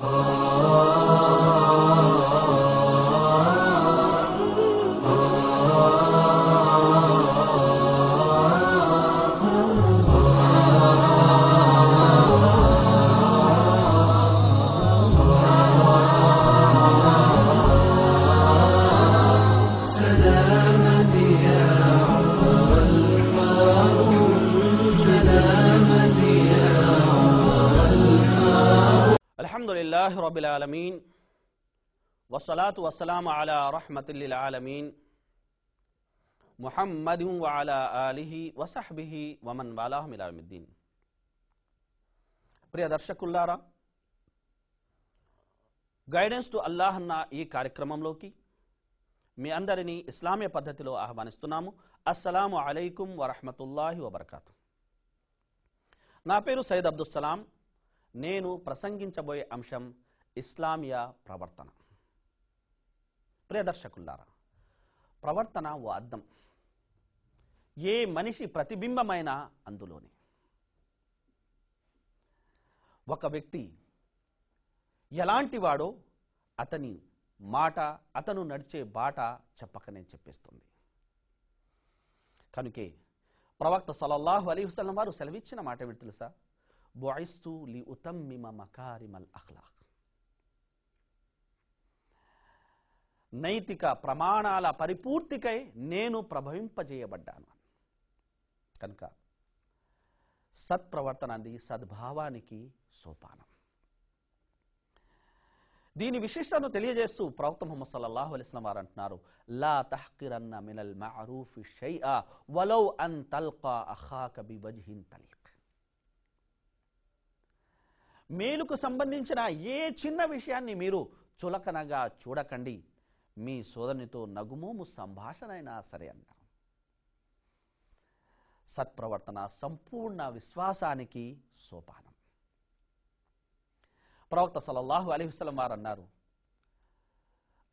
Oh. رب العالمين والصلاة والسلام على رحمة للعالمين محمد وعلى آله وصحبه ومن والاه إلى يوم الدين ప్రియ దర్శకుల్లారా guidance to Allah అన్న ఈ కార్యక్రమంలోకి మీ అందరినీ ఇస్లామీయ పద్ధతిలో ఆహ్వానిస్తున్నాము అస్సలాము అలైకుం వరహమతుల్లాహి వబర్కాతు నా పేరు సయ్యద్ అబ్దుస్సలాం నేను ప్రసంగించబోయే అంశం ఇస్లామియా ప్రవర్తన. ప్రియదర్శకుల్లారా ప్రవర్తన ఓ అద్దం. ఏ మనిషి ప్రతిబింబమైన అందులోనే. ఒక వ్యక్తి ఎలాంటివాడో అతని మాట అతను నడిచే బాట చెప్పకనే చెప్పేస్తుంది. కనుకే ప్రవక్త సలల్లాహు అలీ హుసలం వారు సెలవిచ్చిన మాట ఏమిటి తెలుసా? బొయిస్తు లి ఉతమ్మిమ మకారిమల్ అఖ్లాఖ్ నైతిక ప్రమాణాల పరిపూర్తికై నేను ప్రభవింపజేయబడ్డాను. కనుక సత్ప్రవర్తన అనేది సద్భావానికి సోపానం. దీని విశిష్టను తెలియజేస్తూ ప్రవక్త ముహమ్మద్ సల్లల్లాహు అలైస్లం వారు అంటున్నారు లా తహ్కిరన్న మినల్ మారూఫి షై ఆ వలౌ అన్ తల్కా అఖాక బివజ్హిన్ తలీక్. మేలుకు సంబంధించిన ఏ చిన్న విషయాన్ని మీరు చులకనగా చూడకండి మీ సోదరునితో నగుమోము సంభాషణ అయినా సరే అన్నారు సత్ప్రవర్తన సంపూర్ణ విశ్వాసానికి సోపానం. ప్రవక్త సల్లల్లాహు అలైహి వారు అన్నారు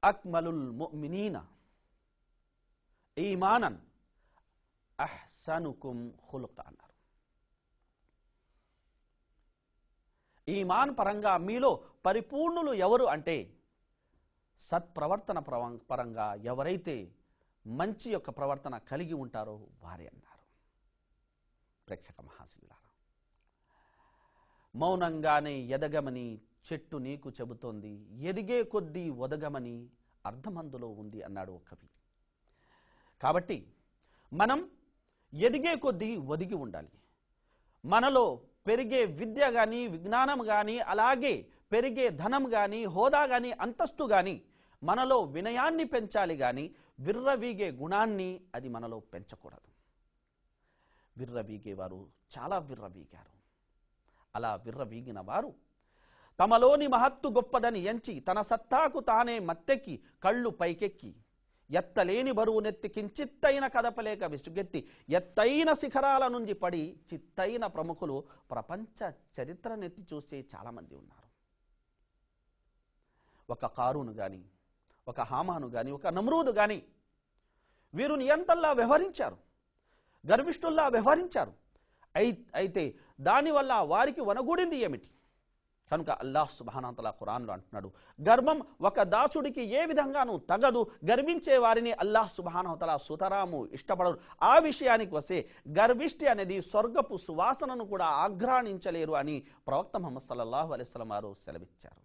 అక్మలుల్ ముమినీన ఈమానన్ అహ్సనుకుం ఖుల్క అన్నారు. ఈమాన్ పరంగా మీలో పరిపూర్ణులు ఎవరు అంటే సత్ప్రవర్తన పరంగా ఎవరైతే మంచి యొక్క ప్రవర్తన కలిగి ఉంటారో వారే అన్నారు. ప్రేక్షక మహాశివులారా మౌనంగానే ఎదగమని చెట్టు నీకు చెబుతోంది ఎదిగే కొద్దీ ఒదగమని అర్థమందులో ఉంది అన్నాడు కవి. కాబట్టి మనం ఎదిగే కొద్దీ ఒదిగి ఉండాలి. మనలో పెరిగే విద్య కానీ విజ్ఞానం కానీ అలాగే పెరిగే ధనం కానీ హోదా కానీ అంతస్తు కానీ మనలో వినయాన్ని పెంచాలి కానీ విర్రవీగే గుణాన్ని అది మనలో పెంచకూడదు. విర్రవీగేవారు చాలా విర్రవీగారు. అలా విర్రవీగిన వారు తమలోని మహత్తు గొప్పదని ఎంచి తన సత్తాకు తానే మత్తెక్కి కళ్ళు పైకెక్కి. ఎత్తలేని బరువు నెత్తి కించిత్తైన కదపలేక విసుగెత్తి ఎత్తైన శిఖరాల నుండి పడి చిత్తైన ప్రముఖులు ప్రపంచ చరిత్ర నెత్తి చూసే చాలామంది ఉన్నారు. ఒక కారును కానీ ఒక హామాను కానీ ఒక నమ్రూదు కానీ వీరు నియంతల్లా వ్యవహరించారు? గర్విష్ఠుల్లా వ్యవహరించారు? అయితే దానివల్ల వారికి వనగూడింది ఏమిటి? కనుక అల్లాహ్ సుబానాతల ఖురాన్లో అంటున్నాడు గర్వం ఒక దాసుడికి ఏ విధంగానూ తగదు గర్వించే వారిని అల్లాహ్ సుబానతల సుతరాము ఇష్టపడరు. ఆ విషయానికి వస్తే గర్విష్టి అనేది స్వర్గపు సువాసనను కూడా ఆఘ్రాణించలేరు అని ప్రవక్త మొహమ్మద్ సల్లల్లాహు అలైస్లం వారు సెలవిచ్చారు.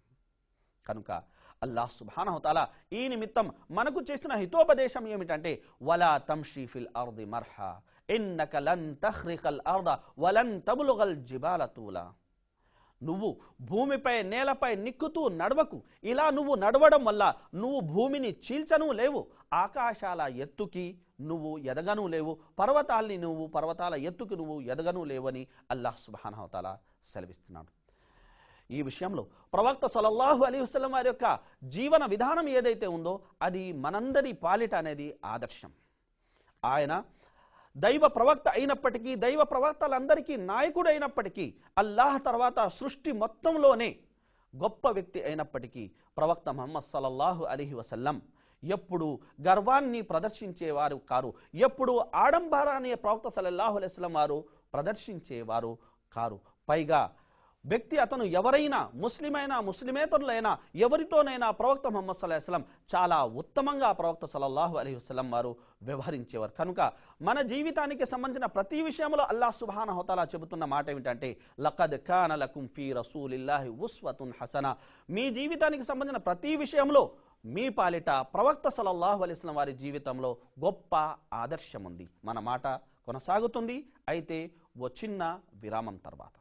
కనుక అల్లాహ్ సుబానహతాల ఈ నిమిత్తం మనకు చేసిన హితోపదేశం ఏమిటంటే వలా తంషీఫిల్ అర్ది మర్హా ఇన్నక లన్ తహ్రికల్ అర్ద వలన్ తబులుగల్ జిబాల తూలా. నువ్వు భూమిపై నేలపై నిక్కుతూ నడవకు. ఇలా నువ్వు నడవడం వల్ల నువ్వు భూమిని చీల్చను లేవు ఆకాశాల ఎత్తుకి నువ్వు ఎదగను లేవు పర్వతాల్ని నువ్వు పర్వతాల ఎత్తుకి నువ్వు ఎదగను లేవని అల్లాహ్ సుబానహతాల సెలవిస్తున్నాడు. ఈ విషయంలో ప్రవక్త సలల్లాహు అలీ వసలం వారి యొక్క జీవన విధానం ఏదైతే ఉందో అది మనందరి పాలిట అనేది ఆదర్శం. ఆయన దైవ ప్రవక్త అయినప్పటికీ దైవ ప్రవక్తలందరికీ నాయకుడు అయినప్పటికీ అల్లాహ్ తర్వాత సృష్టి మొత్తంలోనే గొప్ప వ్యక్తి అయినప్పటికీ ప్రవక్త మహమ్మద్ సల్లల్లాహు అలీహి వసల్లం ఎప్పుడు గర్వాన్ని ప్రదర్శించేవారు కారు ఎప్పుడు ఆడంబరాన్ని ప్రవక్త సలల్లాహు అలైస్లం వారు ప్రదర్శించేవారు కారు. పైగా వ్యక్తి అతను ఎవరైనా ముస్లిమైనా ముస్లిమేతరులైనా ఎవరితోనైనా ప్రవక్త మొహమ్మద్ సల్లాహ్ వసలం చాలా ఉత్తమంగా ప్రవక్త సలల్లాహు అలీ వసలం వారు వ్యవహరించేవారు. కనుక మన జీవితానికి సంబంధించిన ప్రతి విషయంలో అల్లాహ్ సుబాన హోతాలా చెబుతున్న మాట ఏమిటంటే లఖద్ ఖాన్ లకుం ఫీ రసూలిల్లాహి ఉస్వతున్ హసన. మీ జీవితానికి సంబంధించిన ప్రతి విషయంలో మీ పాలిట ప్రవక్త సలల్లాహు అలైహి వారి జీవితంలో గొప్ప ఆదర్శం ఉంది మన మాట కొనసాగుతుంది. అయితే ఓ చిన్న విరామం తర్వాత.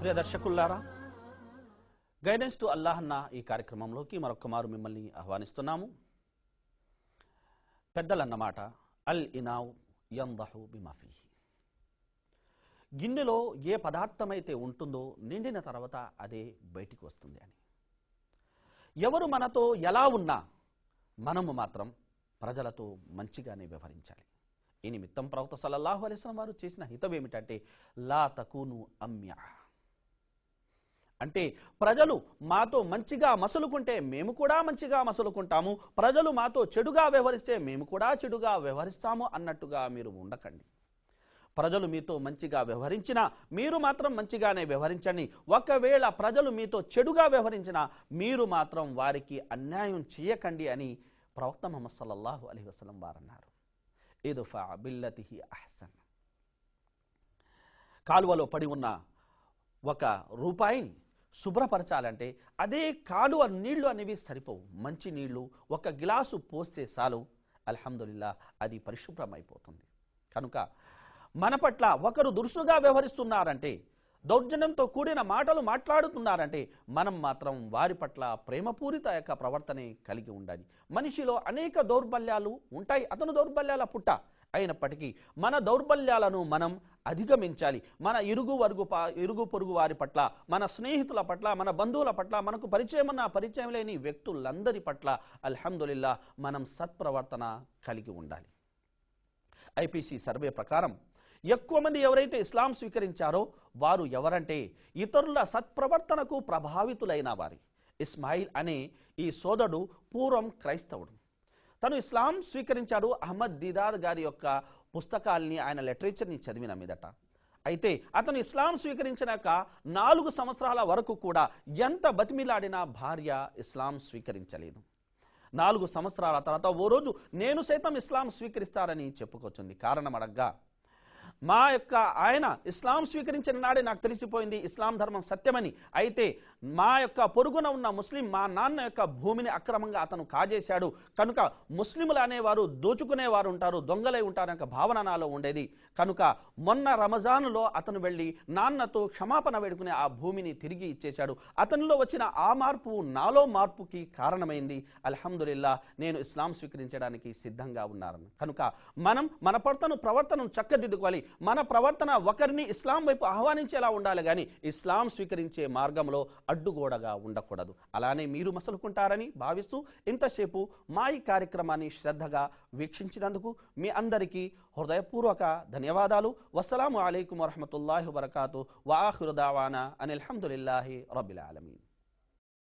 ప్రియ దర్శకుల్లారా గైడెన్స్ టు అల్లాహ్ అన్న ఈ కార్యక్రమంలోకి మరొకమారు మిమ్మల్ని ఆహ్వానిస్తున్నాము. పెద్దలన్నమాట అల్ ఇనావ్ యందహు బిమాఫీహి గిన్నెలో ఏ పదార్థమైతే ఉంటుందో నిండిన తర్వాత అదే బయటికి వస్తుంది అని. ఎవరు మనతో ఎలా ఉన్నా మనము మాత్రం ప్రజలతో మంచిగానే వ్యవహరించాలి. ఈ నిమిత్తం ప్రవక్త సల్లల్లాహు అలైస్లం వారు చేసిన హితం ఏమిటంటే లా తకూను అమ్య. అంటే ప్రజలు మాతో మంచిగా మసులుకుంటే మేము కూడా మంచిగా మసులుకుంటాము. ప్రజలు మాతో చెడుగా వ్యవహరిస్తే మేము కూడా చెడుగా వ్యవహరిస్తాము అన్నట్టుగా మీరు ఉండకండి. ప్రజలు మీతో మంచిగా వ్యవహరించినా మీరు మాత్రం మంచిగానే వ్యవహరించండి. ఒకవేళ ప్రజలు మీతో చెడుగా వ్యవహరించినా మీరు మాత్రం వారికి అన్యాయం చేయకండి అని ప్రవక్త మొహమ్మద్ సల్లల్లాహు అలీ వసలం వారు అన్నారు ఇదుఫా బిల్లతిహి అహ్సన్. కాలువలో పడి ఉన్న ఒక రూపాయిని శుభ్రపరచాలంటే అదే కాలువ నీళ్ళు అనేవి సరిపోవు. మంచి నీళ్ళు ఒక గ్లాసు పోస్తే చాలు. అల్హమ్దుల్లా అది పరిశుభ్రమైపోతుంది. కనుక మన పట్ల ఒకరు దురుసుగా వ్యవహరిస్తున్నారంటే దౌర్జన్యంతో కూడిన మాటలు మాట్లాడుతున్నారంటే మనం మాత్రం వారి పట్ల ప్రేమపూరిత యొక్క ప్రవర్తనే కలిగి ఉండాలి. మనిషిలో అనేక దౌర్బల్యాలు ఉంటాయి. అతను దౌర్బల్యాల పుట్ట. అయినప్పటికీ మన దౌర్బల్యాలను మనం అధిగమించాలి. మన ఇరుగు వరుగు పా- ఇరుగు పొరుగు వారి పట్ల మన స్నేహితుల పట్ల మన బంధువుల పట్ల మనకు పరిచయం ఉన్న పరిచయం లేని వ్యక్తులందరి పట్ల అల్హమ్దులిల్లా మనం సత్ప్రవర్తన కలిగి ఉండాలి. ఐపీసీ సర్వే ప్రకారం ఎక్కువ మంది ఎవరైతే ఇస్లాం స్వీకరించారో వారు ఎవరంటే ఇతరుల సత్ప్రవర్తనకు ప్రభావితులైన వారి. ఇస్మాయిల్ అనే ఈ సోదరుడు పూర్వం క్రైస్తవుడు. తను ఇస్లాం స్వీకరించాడు. అహ్మద్ దీదార్ గారి యొక్క పుస్తకాల్ని ఆయన లిటరేచర్ని చదివిన మీదట. అయితే అతను ఇస్లాం స్వీకరించినాక నాలుగు సంవత్సరాల వరకు కూడా ఎంత బతిమిలాడినా భార్య ఇస్లాం స్వీకరించలేదు. నాలుగు సంవత్సరాల తర్వాత ఓ రోజు నేను సైతం ఇస్లాం స్వీకరిస్తారని చెప్పుకొచ్చింది. కారణం అడగ్గా మా యొక్క ఆయన ఇస్లాం స్వీకరించిన నాడే నాకు తెలిసిపోయింది ఇస్లాం ధర్మం సత్యమని. అయితే మా యొక్క పొరుగున ఉన్న ముస్లిం మా నాన్న యొక్క భూమిని అక్రమంగా అతను కాజేశాడు. కనుక ముస్లింలు అనేవారు దోచుకునేవారు ఉంటారు దొంగలై ఉంటారు యొక్క భావన నాలో ఉండేది. కనుక మొన్న రమజానులో అతను వెళ్ళి నాన్నతో క్షమాపణ వేడుకునే ఆ భూమిని తిరిగి ఇచ్చేశాడు. అతనిలో వచ్చిన ఆ మార్పు నాలో మార్పుకి కారణమైంది. అల్హమ్దులిల్లా నేను ఇస్లాం స్వీకరించడానికి సిద్ధంగా ఉన్నాను. కనుక మనం మన పడతను ప్రవర్తనను చక్కదిద్దుకోవాలి. మన ప్రవర్తన ఒకరిని ఇస్లాం వైపు ఆహ్వానించేలా ఉండాలి కానీ ఇస్లాం స్వీకరించే మార్గంలో అడ్డుగోడగా ఉండకూడదు. అలానే మీరు మసలుకుంటారని భావిస్తూ ఇంతసేపు మా ఈ కార్యక్రమాన్ని శ్రద్ధగా వీక్షించినందుకు మీ అందరికీ హృదయపూర్వక ధన్యవాదాలు. వసలాము అలైకుం వరహమతుల్లాహి వరకాతు వాహురు దావానా అని అల్హమ్దులిల్లాహి రబ్బిల్ ఆలమీన్.